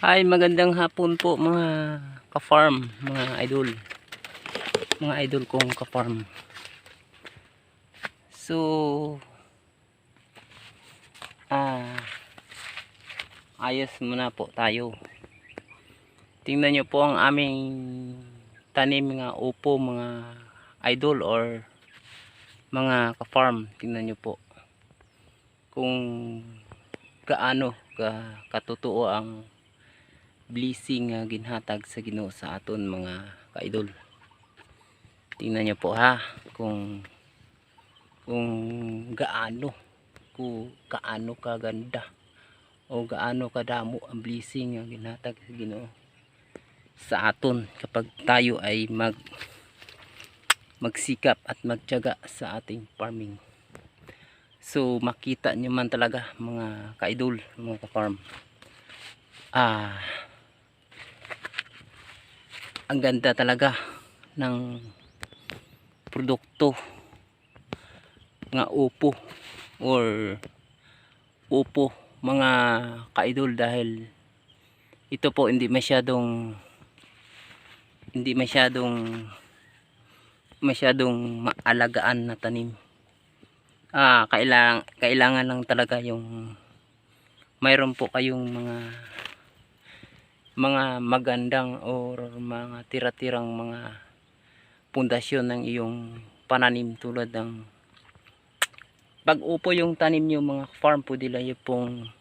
Hi, magandang hapon po mga ka-farm, mga idol. Mga idol kong ka-farm. So, ah, ayos muna po tayo. Tingnan nyo po ang aming tanim mga upo, mga idol or mga ka-farm. Tingnan nyo po kung gaano ka katotoo ang blessing nga ginhatag sa Ginoo sa aton mga kaidol. Tingnan niyo po ha kung kung gaano kung gaano kaganda o gaano kadamo ang blessing nga ginhatag sa Ginoo sa aton kapag tayo ay mag magsikap at magtiyaga sa ating farming. So makita nyo man talaga mga kaidol, mga ka-farm. Ah, ang ganda talaga ng produkto. Nga upo or upo mga kaidol dahil ito po hindi masyadong hindi masyadong masyadong maalagaan na tanim. Ah kailangan kailangan lang talaga yung mayroon po kayong mga mga magandang or mga tira-tirang mga pundasyon ng iyong pananim tulad ng pag upo yung tanim nyo mga farm po nila yung pong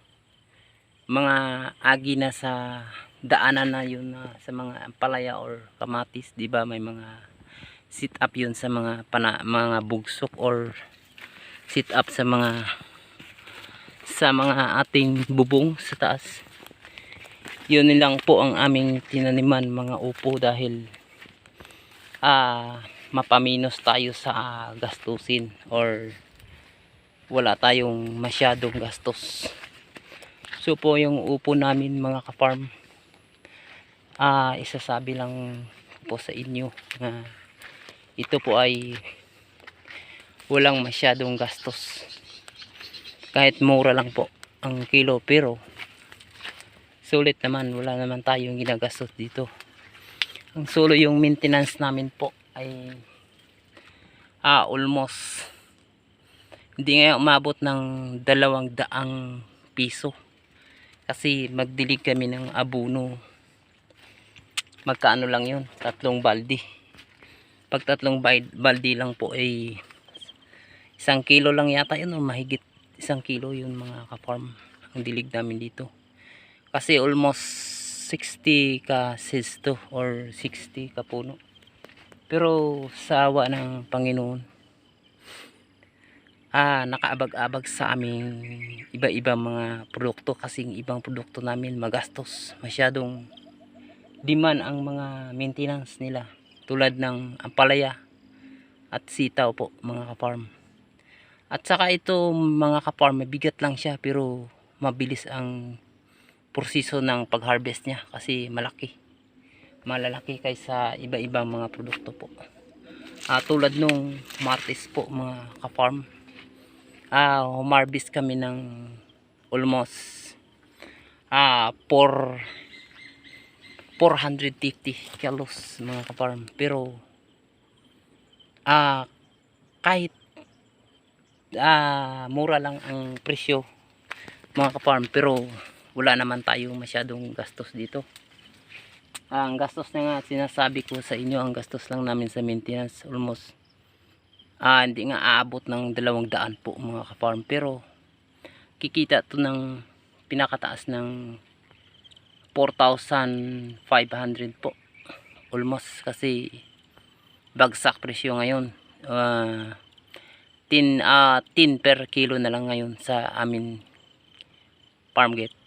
mga agi na sa daanan na yun na sa mga palaya or kamatis di ba? May mga sit up yun sa mga pana, mga bugsok or sit up sa mga sa mga ating bubong sa taas yun lang po ang aming tinaniman mga upo dahil ah mapaminos tayo sa gastusin or wala tayong masyadong gastos. So po yung upo namin mga ka-farm. Ah isasabi lang po sa inyo na ito po ay walang masyadong gastos. Kahit mura lang po ang kilo pero sulit naman wala naman tayong ginagastos dito. Ang solo yung maintenance namin po ay ah almost hindi nga umabot ng dalawang daang piso. Kasi magdilig kami ng abuno. Magkaano lang yun? Tatlong baldi pag tatlong baldi lang po ay isang kilo lang yata yun o mahigit isang kilo yun mga ka-farm. Ang dilig namin dito kasi almost 60 ka sisto or 60 ka puno. Pero sa awa ng Panginoon ah nakaabag-abag sa aming iba-iba mga produkto kasing ibang produkto namin magastos. Masyadong demand ang mga maintenance nila. Tulad ng ampalaya at sitaw po mga ka-farm at saka ito mga ka-farm mabigat lang siya pero mabilis ang proseso ng pag-harvest niya kasi malaki. Malalaki kaysa iba-ibang mga produkto po. Ah, tulad nung martes po mga ka-farm. Ah, humarvest kami ng almost ah, 4 450 kilos mga ka-farm. Pero ah, kahit ah, mura lang ang presyo mga ka-farm. Pero wala naman tayong masyadong gastos dito. Ang gastos na nga sinasabi ko sa inyo ang gastos lang namin sa maintenance almost ah, hindi nga aabot ng dalawang daan po mga ka-farm. Pero kikita to ng pinakataas ng 4,500 po almost kasi bagsak presyo ngayon. Ah 10, ah 10 per kilo na lang ngayon sa amin farm gate